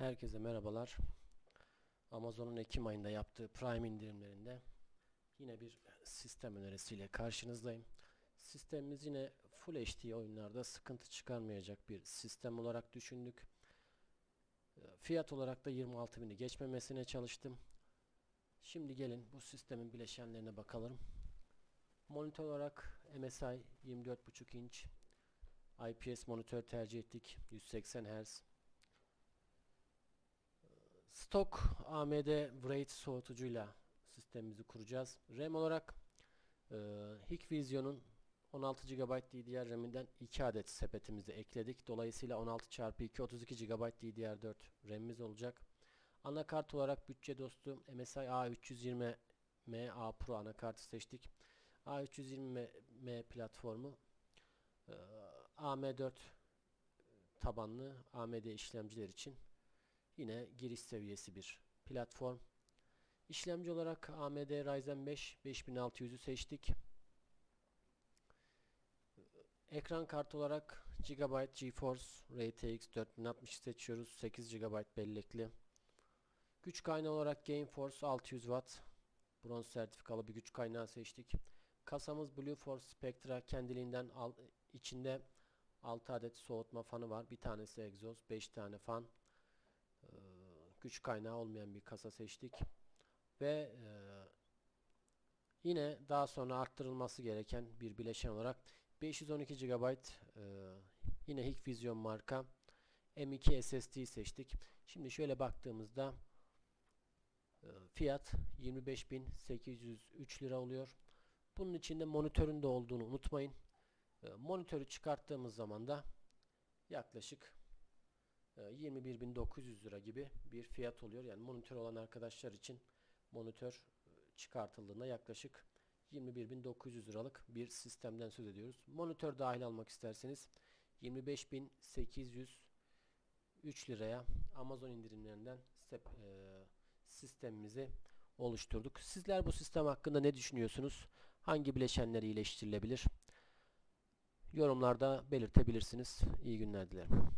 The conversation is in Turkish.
Herkese merhabalar. Amazon'un Ekim ayında yaptığı Prime indirimlerinde yine bir sistem önerisiyle karşınızdayım. Sistemimiz yine Full HD oyunlarda sıkıntı çıkarmayacak bir sistem olarak düşündük. E, Fiyat olarak da 26.000'i geçmemesine çalıştım. Şimdi gelin bu sistemin bileşenlerine bakalım. Monitör olarak MSI 24.5 inç IPS monitör tercih ettik. 180 Hz. Stok AMD Wraith soğutucuyla sistemimizi kuracağız. RAM olarak e, Hikvision'un 16 GB DDR RAM'inden 2 adet sepetimizi ekledik. Dolayısıyla 16x2 32 GB DDR4 RAM'imiz olacak. Anakart olarak bütçe dostu MSI A320M A Pro anakartı seçtik. A320M platformu e, AM4 tabanlı AMD işlemciler için yine giriş seviyesi bir platform. İşlemci olarak AMD Ryzen 5 5600'ü seçtik. Ekran kartı olarak GB GeForce RTX 4060 seçiyoruz. 8 GB bellekli. Güç kaynağı olarak GameForce 600 Watt bronz sertifikalı bir güç kaynağı seçtik. Kasamız BlueForce Spectra kendiliğinden al, içinde 6 adet soğutma fanı var. Bir tanesi egzoz, 5 tane fan. Ee, güç kaynağı olmayan bir kasa seçtik. Ve e, yine daha sonra arttırılması gereken bir bileşen olarak 512 GB e, yine Hikvision marka M2 SSD seçtik. Şimdi şöyle baktığımızda e, fiyat 25.803 lira oluyor. Bunun içinde monitörün de olduğunu unutmayın. Monitörü çıkarttığımız zaman da yaklaşık 21.900 lira gibi bir fiyat oluyor. Yani monitör olan arkadaşlar için monitör e, çıkartıldığında yaklaşık 21.900 liralık bir sistemden söz ediyoruz. Monitör dahil almak isterseniz 25.803 liraya Amazon indirimlerinden sep, e, sistemimizi oluşturduk. Sizler bu sistem hakkında ne düşünüyorsunuz? Hangi bileşenler iyileştirilebilir? Yorumlarda belirtebilirsiniz. İyi günler dilerim.